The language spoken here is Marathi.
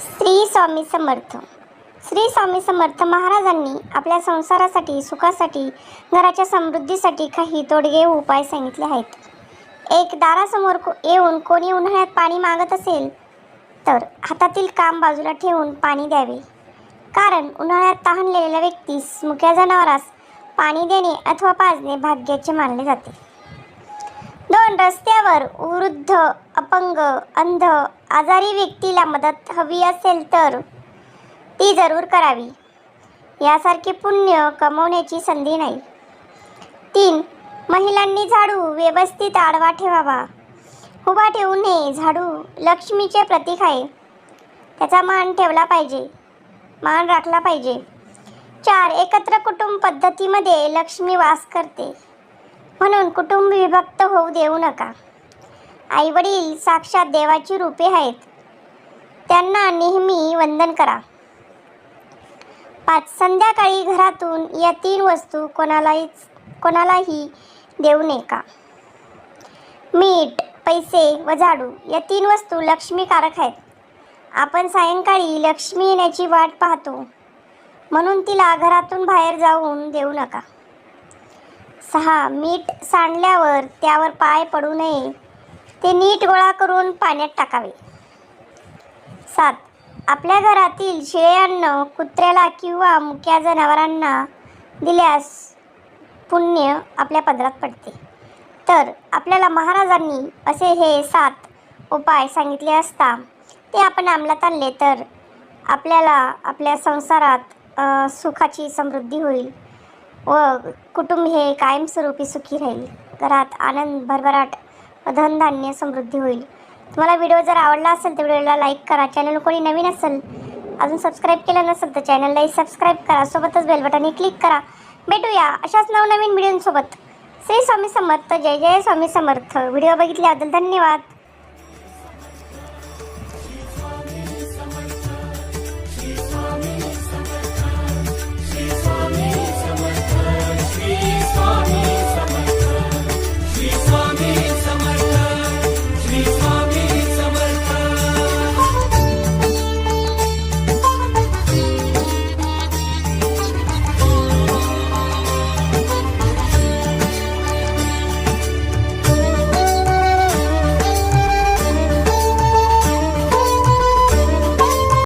श्री स्वामी समर्थ. श्री स्वामी समर्थ महाराजांनी आपल्या संसारासाठी सुखासाठी घराच्या समृद्धीसाठी काही तोडगे उपाय सांगितले आहेत. एक दारासमोर को येऊन कोणी उन्हाळ्यात पाणी मागत असेल तर हातातील काम बाजूला ठेवून पाणी द्यावे. कारण उन्हाळ्यात तहानलेल्या व्यक्तीस मुक्या जनावरास पाणी देणे अथवा पाजणे भाग्याचे मानले जाते. दोन रस्त्यावर वृद्ध अपंग अंध आजारी व्यक्तीला मदत हवी असेल तर ती जरूर करावी. यासारखे पुण्य कमवण्याची संधी नाही. तीन महिलांनी झाडू व्यवस्थित आडवा ठेवावा. उभा ठेवू नये झाडू लक्ष्मीचे प्रतीक आहे. त्याचा मान ठेवला पाहिजे मान राखला पाहिजे. चार एकत्र कुटुंब पद्धतीमध्ये लक्ष्मी वास करते. म्हणून कुटुंब विभक्त होऊ देऊ नका. आईवडील साक्षात देवाची रूपे आहेत. त्यांना नेहमी वंदन करा. पाच संध्याकाळी घरातून या तीन वस्तू कोणालाही कोणालाही देऊ नये का मीठ पैसे व झाडू या तीन वस्तू लक्ष्मीकारक आहेत. आपण सायंकाळी लक्ष्मी येण्याची वाट पाहतो. म्हणून तिला घरातून बाहेर जाऊन देऊ नका. सहा मीठ सांडल्यावर त्यावर पाय पडू नये. ते नीट गोळा करून पाण्यात टाकावे. सात. आपल्या घरातील शिळे अन्न कुत्र्याला किंवा मुक्या जनावरांना दिल्यास पुण्य आपल्या पदरात पडते. तर आपल्याला महाराजांनी असे हे सात उपाय सांगितले असता ते आपण अंमलात आणले तर आपल्याला आपल्या संसारात सुखाची समृद्धी होईल. व कुटुंब हे कायमस्वरूपी सुखी राहील. घरात आनंद भरभराट व धनधान्य समृद्धी होईल. तुम्हाला व्हिडिओ जर आवडला असेल तर व्हिडिओला लाईक करा. चॅनल कोणी नवीन असेल अजून सबस्क्राईब केलं नसेल तर चॅनललाही सबस्क्राईब करा. सोबतच बेल बटनही क्लिक करा. भेटूया अशाच नवनवीन व्हिडिओंसोबत श्री स्वामी समर्थ. जय जय स्वामी समर्थ. व्हिडिओ बघितल्याबद्दल धन्यवाद.